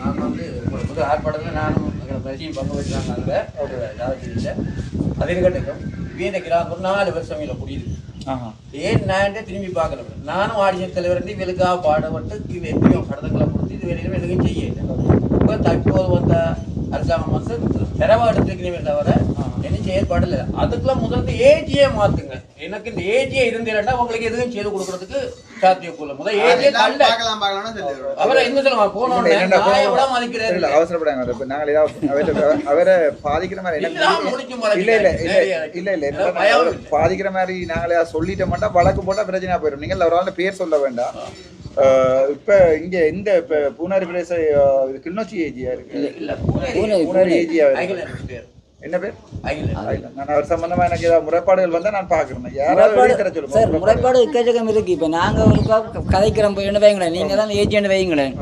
நான் வந்து ஒரு புது ஆர்ப்பாட்டத்தில் நானும் எங்களை பரிசையும் பங்கு வச்சுருக்காங்க அங்கே ஒரு ஜாதகத்தில் அது இருக்கட்டும் வீத கிராமம் ஒரு நாலு வருஷம் இல்லை ஆஹா. ஏன் நான் திரும்பி பார்க்கல? நானும் ஆடியன்ஸ் தலைவர் இவளுக்காக பாடப்பட்டு இது எத்தனையோ கடத்தங்களை கொடுத்து இது வெளியிலும் எதுவும் செய்யல. இப்போ தற்போது வந்த அரசாங்கம் வந்து செலவா எடுத்துருக்கிறீங்க தவிர என்ன செயற்பாடு இல்லை. அதுக்கெல்லாம் முதல்ல ஏஜியே மாத்துங்க. எனக்கு இந்த ஏஜியே இருந்தீங்கன்னா உங்களுக்கு எதுவும் செய்து கொடுக்கறதுக்கு சாத்தியக்குள்ள முதல் ஏஜியே தள்ள பார்க்கலாம் பார்க்கலாம்னு சொல்லி அவரை என்ன சொல்லுவாங்க போனோடனே என்னடா நாயை விட இல்ல, மதிக்கிறாரு அவசரப்படாங்க இப்ப நாங்கள் ஏதாவது அவரை அவரை பாதிக்கிற மாதிரி. இல்ல இல்ல இல்ல. இல்ல இல்ல. பாதிக்கிற மாதிரி நாங்களே சொல்லிட்ட மாட்டா வழக்கு போட்டா பிரச்சனை போயிடும். நீங்கள் ஆள் பேர் சொல்ல வேண்டாம். இப்ப இங்க இந்த இப்ப பூனாரி பிரதேச கிளிநொச்சி ஏஜியா இருக்கு. பூனாரி. ஏஜியா பேர் என்ன பேர்? நான் அவர் சம்பந்தமா எனக்கு ஏதாவது முறைப்பாடுகள் வந்தா நான் பாக்குறேன் யாராவது முறைப்பாடு சார் எக்கச்சக்கம் இருக்கு. இப்போ நாங்கள் ஒரு கதைக்கிறோம் போய் வைங்களேன் நீங்கள் தான் ஏஜென்ட் வைங்களேன்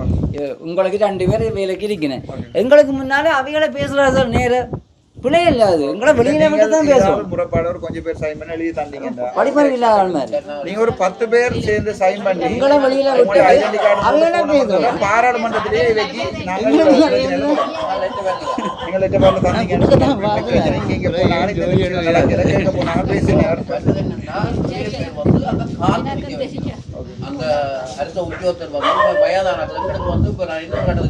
உங்களுக்கு ரெண்டு பேர் வேலைக்கு இருக்கணும். எங்களுக்கு முன்னாலே அவைகளை பேசுகிறா சார் நேர. பிள்ளை இல்லை அது. எங்களை வெளியில மட்டும் தான் பேசுவோம். முறைப்பாடு கொஞ்சம் பேர் சைன் பண்ணி எழுதி படிப்பறிவு இல்லாத மாதிரி. நீங்க ஒரு பத்து பேர் சேர்ந்து சைன் பண்ணி எங்களை வெளியில விட்டு போன பேசுவோம். பாராளுமன்றத்திலேயே நாங்கள் எங்களை பிரச்சனை எழுதுவோம். நீங்கள் எட்டு பேர்ல தந்தீங்க நீங்க இங்க போனாலும் இந்த நிகழ்ச்சிகள் நடக்குது. கேட்க போனாலும் பேசினார் அந்த அடுத்த உத்தியோகத்தர் வந்து வயதான எங்களுக்கு வந்து இப்போ நான் இன்னும் கட்டது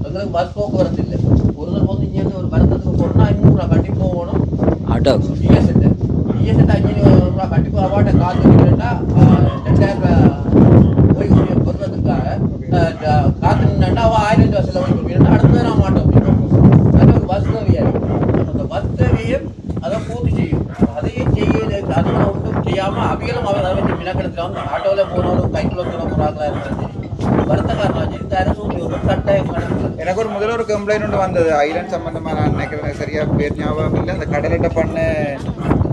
எங்களுக்கு பஸ் போக்குவரத்து இல்லை ஒரு தடவை வந்து இங்கே ஒரு மருந்தத்துக்கு போகணும்னா ஐநூறுரூவா கட்டி போகணும் ஆட்டோ டிஎஸ்எட் டிஎஸ்எட் அஞ்சு ரூபா கட்டி போ அவாட்ட காசு இல்லைன்னா ரெண்டாயிரம் பொருளதுக்காக காசு நின்னா அவள் ஆயிரம் ரூபா செலவு கொடுப்பீங்கன்னா அடுத்தது நான் மாட்டோம் அது ஒரு பஸ் தேவையாக அந்த பஸ் தேவையும் அதை பூர்த்தி செய்யும் அதையும் செய்ய அதுவும் செய்யாமல் அவிகளும் அவர் மினக்கெடுத்து வந்து ஆட்டோவில் போனவரும் கைக்குள்ள போகிறாங்களா இருந்தாலும் சரி வருத்தக்காரனா சரி இந்த அரசு ஒரு எனக்கு ஒரு முதல்ல ஒரு கம்ப்ளைண்ட் ஒன்று வந்தது. ஐலண்ட் சம்பந்தமா நான் நினைக்கிறேன். சரியா பேர் ஞாபகம் இல்லை. அந்த கடலட்டை பண்ண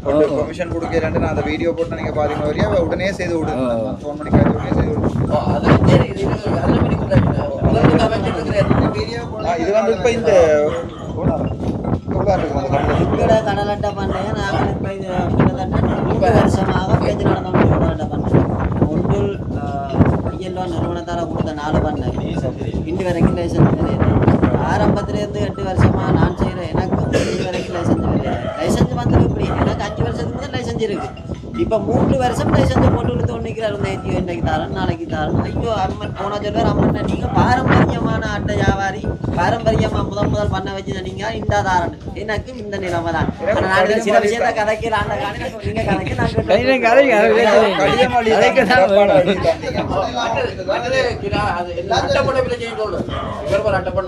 ஒரு பெர்மிஷன் கொடுக்கலன்ட்டு நான் அந்த வீடியோ போட்டு நீங்க பாத்தீங்க வரையா உடனே செய்து விடுங்க ஃபோன் பண்ணி காய்ச்சி உடனே செய்து விடுங்க அது இது வந்து இப்ப இந்த அதுலேருந்து எட்டு வருஷமா நான் செய்கிறேன் எனக்கு வந்து இது வரைக்கும் லைசன்ஸ் இல்லை. லைசன்ஸ் வந்தது இப்படி எனக்கு அஞ்சு வருஷத்துக்கு தான் லைசன்ஸ் இருக்கு. இப்போ மூன்று வருஷம் லைசன்ஸை கொண்டு கொடுத்து ஒன்றுக்கிறார் இந்த ஐயோ இன்றைக்கு தரேன் நாளைக்கு தரேன். ஐயோ அம்மன் போன சொல்வார் அம்மன் நீங்கள் பாரம்பரியமான அட்டை வியாபாரி பாரம்பரியமா முதல் முதல் பண்ண வச்சு நீங்க இந்த தாரன் எனக்கு இந்த நிலைமை தான். சில விஷயத்த கதைக்கிறான் நீங்க கதைக்க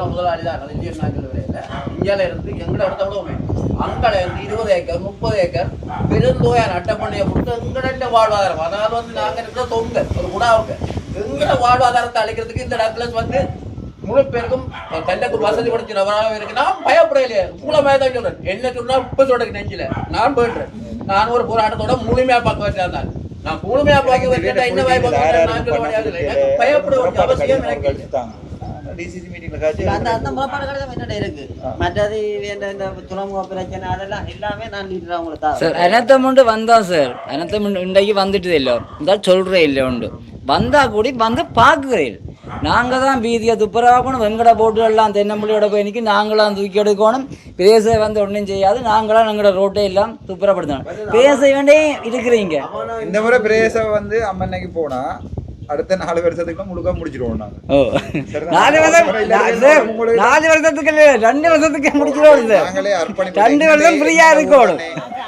முதலாளி தான் இந்தியன் இந்தியால இருந்து எங்களை இடத்த விடவுமே அங்கே இருந்து இருபது ஏக்கர் முப்பது ஏக்கர் பெருந்தோயான அட்டப்பண்ணையை கொடுத்து எங்கட வாழ்வாதாரம். அதாவது வந்து நாங்க இருக்கிற தொங்க ஒரு குடாவுக்கு எங்கட வாழ்வாதாரத்தை அழிக்கிறதுக்கு இந்த இடத்துல வந்து முழு பேருக்கும் தண்டக்கு வசதி படுத்தினவராக இருக்கு. நான் பயப்படையிலே மூலமாக தான் சொல்றேன் என்ன சொன்னா இப்ப சொல்றேன் நெஞ்சில. நான் போயிடுறேன் நான் ஒரு போராட்டத்தோட முழுமையா பார்க்க வச்சிருந்தேன் நான் முழுமையா பார்க்க வச்சிருந்தா என்ன வாய்ப்பு நான் சொல்ல முடியாது. எனக்கு பயப்பட வேண்டிய அவசியம் எனக்கு அவங்களுக்கு தான் சார் அனத்தம் இன்றைக்கு வந்துட்டு இல்லை. இந்த இல்லை உண்டு. வந்தா கூடி வந்து பார்க்குறேன் நாங்கள் தான் வீதியை துப்புரவாக்கணும். வெங்கட போட்டு எல்லாம் தென்னம்பள்ளியோட போய் நிற்கி நாங்களாம் தூக்கி எடுக்கணும். பேச வந்து ஒன்றும் செய்யாது. நாங்களாம் எங்களோட ரோட்டை எல்லாம் துப்புரப்படுத்தணும். பேச வேண்டிய இருக்கிறீங்க. இந்த முறை பிரேச வந்து அம்மன்னைக்கு போனா அடுத்த நாலு வருஷத்துக்கு முழுக்க முடிச்சிருவோம். நாலு வருஷம் நாலு வருஷத்துக்கு ரெண்டு வருஷத்துக்கு நாங்களே அர்ப்பணிப்பு ரெண்டு வருஷம் ஃப்ரீயா இருக்கணும்.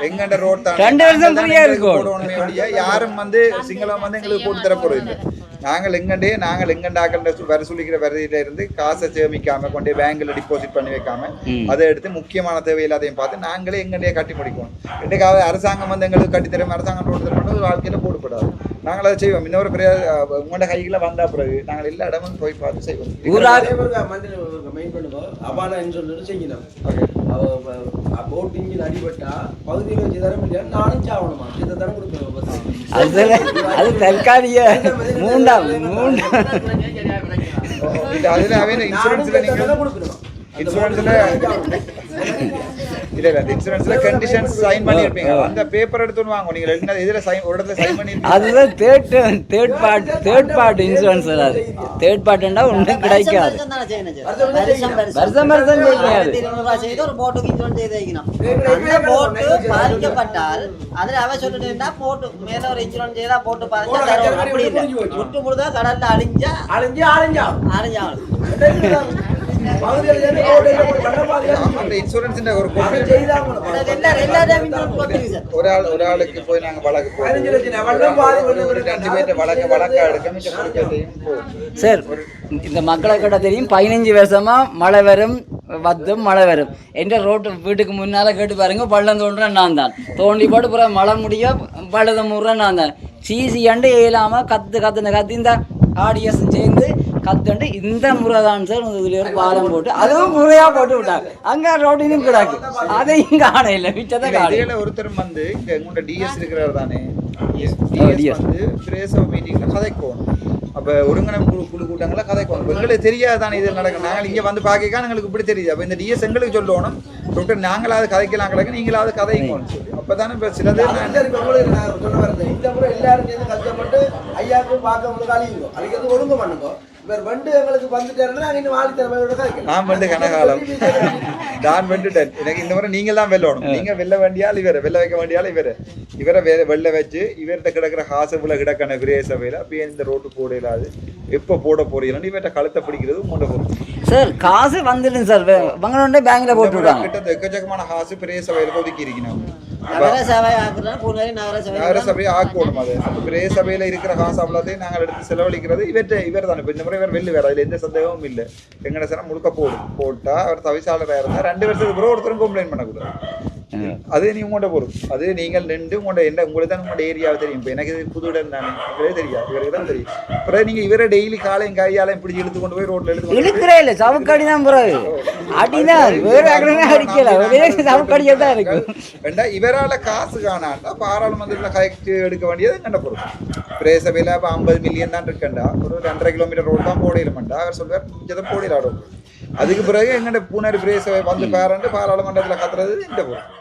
எங்கண்ட ரோட் ரெண்டு வருஷம் free-ஆ இருக்கணும். யாரும் வந்து சிங்களம் வந்து எங்களுக்கு போட்டு தர போறது இல்லை. நாங்கள் எங்கண்டே நாங்கள் எங்கண்டாக்கள் வர சொல்லிக்கிற வரியில இருந்து காசை சேமிக்காம கொண்டு பேங்க்ல டிபாசிட் பண்ணி வைக்காம அதை எடுத்து முக்கியமான தேவை எல்லாத்தையும் பார்த்து நாங்களே எங்கண்டே கட்டி முடிக்கணும் என்னைக்காவது அரசாங்கம் வந்து எங்களுக்கு கட்டி தரும் அரசாங்கம் ரோடு தரும் வாழ்க்கையில போடப்படாது நாங்கள் அதை செய்வோம். இன்னொரு பெரிய உங்களோட கைகளை வந்தா பிறகு நாங்கள் எல்லா இடமும் போய் பார்த்து செய்வோம். மெயின் பண்ணுவோம் அபானான்னு சொல்லிட்டு செய்யணும். போட்டிங்கில் அடிபட்டா பகுதியில் வச்சு தர முடியாது. நானும் சாவணுமா? இதை தானே கொடுக்கணும். அது தற்காலிக மூண்டாம் ഉണ്ടാവും. ഇൻഷുറൻസിലെ ഇൻഷുറൻസിലെ இல்ல இல்ல அந்த இன்சூரன்ஸ்ல கண்டிஷன்ஸ் சைன் பண்ணிருப்பீங்க. அந்த பேப்பர் எடுத்து வாங்க. நீங்க என்ன இதுல சைன் ஒரு இடத்துல சைன் பண்ணிருப்பீங்க. அதுதான் third third party third party insurance அது தேர்ட் பார்ட்டுண்டா ஒன்றும் கிடைக்காது. வருஷம். வருஷம் செய்யாது. ஒரு போட்டுக்கு இன்சூரன்ஸ் செய்து வைக்கணும். அந்த போட்டு பாதிக்கப்பட்டால் அதுல அவ சொல்லிட்டு போட்டு மேல ஒரு இன்சூரன்ஸ் செய்தா போட்டு பாதிச்சா அப்படி இல்லை. முட்டு முழுதா கடல்ல அழிஞ்சா அழிஞ்சு ஆழிஞ்சா அழிஞ்சாலும் பகுதியில் சார் இந்த மக்களை கிட்ட தெரியும் பதினஞ்சு வருஷமா மழை வரும் வத்தும் மழை வரும். என்ற ரோட்டு வீட்டுக்கு முன்னால கேட்டு பாருங்க பள்ளம் தோன்றேன் நான் தான். தோண்டி போட்டு புறம் மழை முடிய பள்ளத்தை முடுறேன் நான் தான். சீசி அண்டு இயலாம கத்து கத்துன கத்து இந்த ஆடியன்ஸும் சேர்ந்து கத்துண்டு இந்த முறை தான் சார் இதுல ஒரு பாலம் போட்டு அதுவும் முறையா போட்டு விட்டாங்க. அங்க ரோட்டிலும் கிடக்கு. அதையும் காண இல்லை மிச்சத்தை இல்ல, காண ஒருத்தர் வந்து இங்க உங்களோட டிஎஸ் இருக்கிறார் தானே. டிஎஸ் வந்து பிரேசவ மீட்டிங்ல கதைக்கோணும் அப்ப ஒருங்கிணைப்பு குழு குழு கூட்டங்கள இப்ப எங்களுக்கு தெரியாது தானே இது நடக்கும் நாங்கள் இங்க வந்து பார்க்க எங்களுக்கு இப்படி தெரியுது. அப்ப இந்த டிஎஸ் எங்களுக்கு சொல்லணும். டாக்டர் நாங்களாவது கதைக்கலாம் கிடக்கு நீங்களாவது கதைக்கணும் சொல்லி. அப்பதானே இப்ப சிலது நான் சரி, இப்ப வரேன். இந்த முறை எல்லாரும் சேர்ந்து கஷ்டப்பட்டு ஐயாவுக்கும் பார்க்க அழியுங்க ஒழுங்கு பண்ணுங்க. இவர் வந்து எங்களுக்கு வந்துட்டாருன்னா இன்னும் வாழித்தனமையோட கதைக்கலாம். நான் வந்து கனகாலம். நான் எனக்கு இந்த முறை நீங்க தான் வெல்லணும். நீங்க வெல்ல வேண்டியால் இவரை. வெல்ல வைக்க வேண்டியால் இவரை. இவரை வெ- வெல்ல வச்சு இவர்கிட்ட கிடக்கிற காசுக்குள்ள கிடக்கான விரே சபையில இந்த ரோட்டு போட இல்லாது எப்ப போட போறீங்கன்னு இவர்கிட்ட கழுத்தை பிடிக்கிறது மூட போறோம் சார் காசு வந்துடும் சார். வாங்கினோடனே பேங்க்ல போட்டு விட்டாங்க கிட்ட எக்கச்சக்கமான காசு பெரிய சபையில ஒதுக்கி இருக்கணும் நகர சபை ஆக்குறா பூனேரி நகர சபை நகர சபையை ஆக்கணும் அது. பெரிய சபையில இருக்கிற காசு அவ்வளோத்தையும் நாங்கள் எடுத்து செலவழிக்கிறது. இவர்கிட்ட இவர் தான். இப்ப இந்த முறை இவர் வெள்ளு வேற. அதுல எந்த சந்தேகமும் இல்லை. எங்கட சனம் முழுக்க போடும் போட்டா அவர் தவிசாளராக ரெண்டு வருஷத்துக்கு பிறகு ஒருத்தரும் கம்ப்ளைண்ட் பண்ணக்கூடாது. அது நீ உங்கள்கிட்ட பொறுப்பு அது நீங்கள் நின்று உங்களோட என்ன உங்களுக்கு தான் உங்களோட ஏரியாவை தெரியும். இப்போ எனக்கு புது இடம் தானே? இவரே தெரியாது. இவருக்கு தான் தெரியும். அப்புறம் நீங்க இவரை டெய்லி காலையும் கையாலையும் பிடிச்சி இழுத்து கொண்டு போய் கொண்டு போய் இழுக்கிறே இல்லை சவுக்கடி தான் பிறகு. அடிதான் வேற அக்கடமே அடிக்கல ஒரே சவுக்கடியே தான் இருக்கு. வேண்டா இவரால காசு காணாண்டா பாராளுமன்றத்தில் கலெக்ட் எடுக்க வேண்டியது எங்கண்ட பொறுப்பு பிரேசபையில் இப்போ ஐம்பது மில்லியன் தான் இருக்கண்டா ஒரு ரெண்டரை கிலோமீட்டர் ரோடு தான் போடிடமாண்டா அவர் சொல்வார் இதை போடிடாடும் அதுக்கு பிறகு எங்கண்ட பூனரி பிரேசபை வந்து பாராண்டு பாராளுமன்றத்தில் கத்துறது இந்த பொறுப்பு